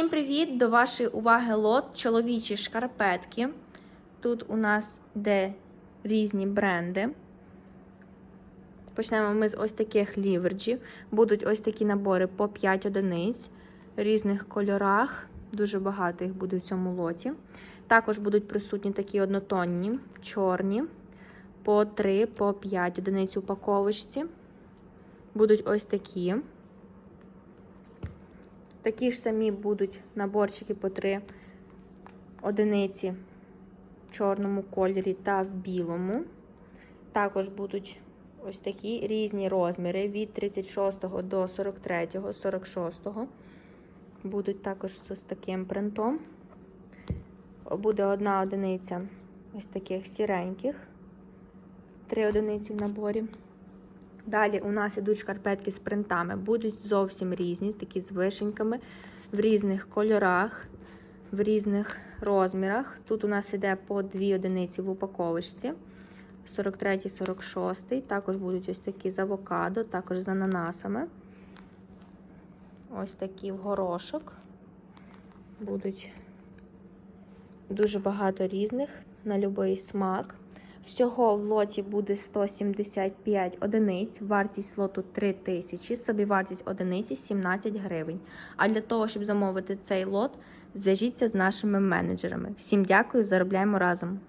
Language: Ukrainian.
Всім привіт! До вашої уваги лот чоловічі шкарпетки. Тут у нас йде різні бренди. Почнемо ми з ось таких ліверджів. Будуть ось такі набори по 5 одиниць в різних кольорах. Дуже багато їх буде в цьому лоті. Також будуть присутні такі однотонні, чорні, по 3, по 5 одиниць упаковочці. Будуть ось такі. Такі ж самі будуть наборчики по 3 одиниці в чорному кольорі та в білому. Також будуть ось такі різні розміри від 36 до 43, 46. Будуть також з таким принтом. Буде одна одиниця ось таких сіреньких, три одиниці в наборі. Далі у нас ідуть шкарпетки з принтами. Будуть зовсім різні, такі з вишеньками, в різних кольорах, в різних розмірах. Тут у нас іде по дві одиниці в упаковочці. 43, 46. Також будуть ось такі з авокадо, також з ананасами. Ось такі в горошок. Будуть дуже багато різних на будь-який смак. Всього в лоті буде 175 одиниць, вартість лоту 3000, собівартість одиниці 17 гривень. А для того, щоб замовити цей лот, зв'яжіться з нашими менеджерами. Всім дякую, заробляємо разом!